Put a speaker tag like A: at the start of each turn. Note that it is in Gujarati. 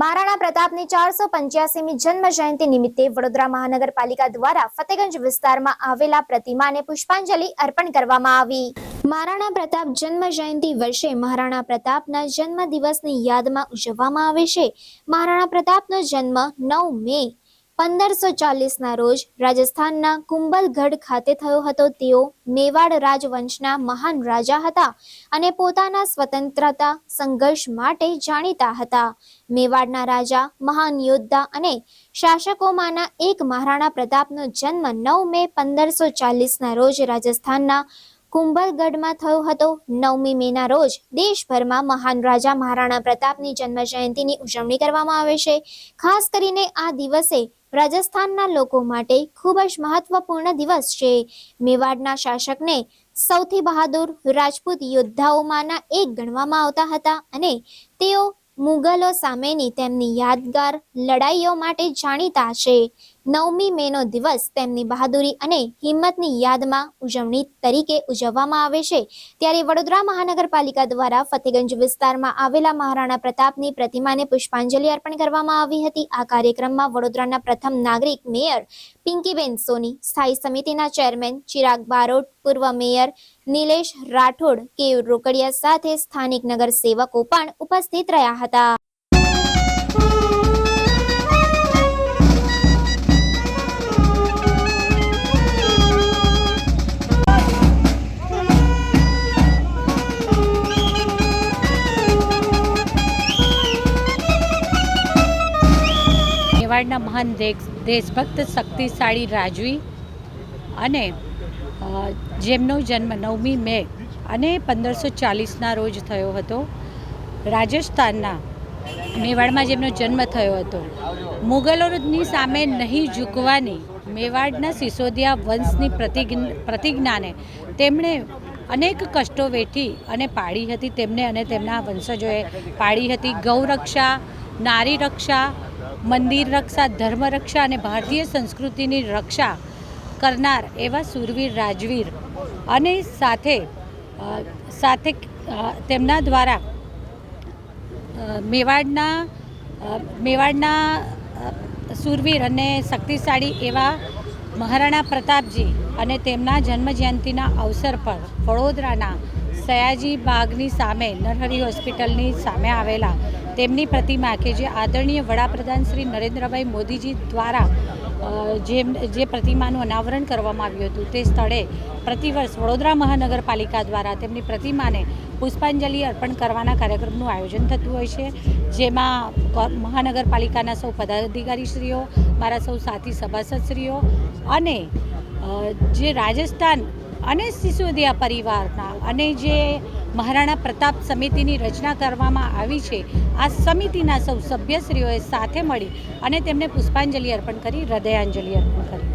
A: મહારાણા પ્રતાપની ચારસો પંચ્યાસીમી જન્મ જયંતિ નિમિત્તે વડોદરા મહાનગરપાલિકા દ્વારા ફતેગંજ વિસ્તારમાં આવેલા પ્રતિમાને પુષ્પાંજલિ અર્પણ કરવામાં આવી. મહારાણા પ્રતાપ જન્મ જયંતિ વર્ષે મહારાણા પ્રતાપના જન્મ દિવસની યાદમાં ઉજવવામાં આવે છે. મહારાણા પ્રતાપનો જન્મ નવ મે પંદરસો ચાલીસના રોજ રાજસ્થાનના કુંભલગઢ ખાતે થયો હતો. તેઓ મેવાડ રાજવંશના મહાન રાજા હતા અને પોતાના સ્વતંત્રતા સંઘર્ષ માટે જાણીતા હતા. મેવાડના રાજા, મહાન યોદ્ધા અને શાસકોમાંના એક મહારાણા પ્રતાપનો જન્મ નવ મે પંદરસો ચાલીસના રોજ રાજસ્થાનના કુંભલગઢમાં થયો હતો નવમી મેના રોજ. દેશભરમાં મહાન રાજા મહારાણા પ્રતાપની જન્મ જયંતિની ઉજવણી કરવામાં આવે છે. ખાસ કરીને આ દિવસે રાજસ્થાનના લોકો માટે ખૂબ જ મહત્વપૂર્ણ દિવસ છે. મેવાડના શાસકને સૌથી બહાદુર રાજપૂત યોદ્ધાઓમાંના એક ગણવામાં આવતા હતા અને તેઓ મુગલો સામેની તેમની યાદગાર લડાઈઓ માટે જાણીતા છે. નવમી મેનો દિવસ તેમની બહાદુરી અને હિંમતની યાદમાં ઉજવણી તરીકે ઉજવવામાં આવે છે. ત્યારે વડોદરા મહાનગરપાલિકા દ્વારા ફતેગંજ વિસ્તારમાં આવેલા મહારાણા પ્રતાપની પ્રતિમાને પુષ્પાંજલિ અર્પણ કરવામાં આવી હતી. આ કાર્યક્રમમાં વડોદરાના પ્રથમ નાગરિક મેયર પિંકીબેન સોની, સ્થાયી સમિતિના ચેરમેન ચિરાગ બારોટ, પૂર્વ મેયર નિલેશ રાઠોડ, કે રોકડિયા સાથે સ્થાનિક નગર સેવકો પણ ઉપસ્થિત રહ્યા હતા.
B: મેવાડના મહાન દેશ દેશભક્ત શક્તિશાળી રાજવી અને જેમનો જન્મ નવમી મે અને પંદરસો ચાલીસના રોજ થયો હતો. રાજસ્થાનના મેવાડમાં જેમનો જન્મ થયો હતો. મુગલોની સામે નહીં ઝૂકવાની મેવાડના સિસોદિયા વંશની પ્રતિજ્ઞ, પ્રતિજ્ઞાને તેમણે અનેક કષ્ટો વેઠી અને પાડી હતી. તેમને અને તેમના વંશજોએ પાડી હતી ગૌરક્ષા, નારી રક્ષા મંદિર રક્ષા, ધર્મ રક્ષા અને ભારતીય સંસ્કૃતિની રક્ષા કરનાર એવા સુરવીર, રાજવીર અને સાથે સાથે તેમના દ્વારા મેવાડના મેવાડના સુરવીર અને શક્તિશાળી એવા મહારાણા પ્રતાપજી અને તેમના જન્મજયંતિના અવસર પર વડોદરાના સયાજી બાગની સામે, નરહરી હોસ્પિટલની સામે આવેલા તેમની પ્રતિમા કે જે આદરણીય વડાપ્રધાન શ્રી નરેન્દ્રભાઈ મોદીજી દ્વારા જેમ, જે પ્રતિમાનું અનાવરણ કરવામાં આવ્યું હતું, તે સ્થળે પ્રતિવર્ષ વડોદરા મહાનગરપાલિકા દ્વારા તેમની પ્રતિમાને પુષ્પાંજલિ અર્પણ કરવાના કાર્યક્રમનું આયોજન થતું હોય છે, જેમાં મહાનગરપાલિકાના સૌ પદાધિકારીશ્રીઓ, મારા સૌ સાથી સભાસદશ્રીઓ અને જે રાજસ્થાન અને સિસોદિયા પરિવારના અને જે મહારાણા પ્રતાપ સમિતિની રચના કરવામાં આવી છે, આ સમિતિના સૌ સભ્યશ્રીઓએ સાથે મળી અને તેમને પુષ્પાંજલિ અર્પણ કરી, હૃદયાંજલિ અર્પણ કરી.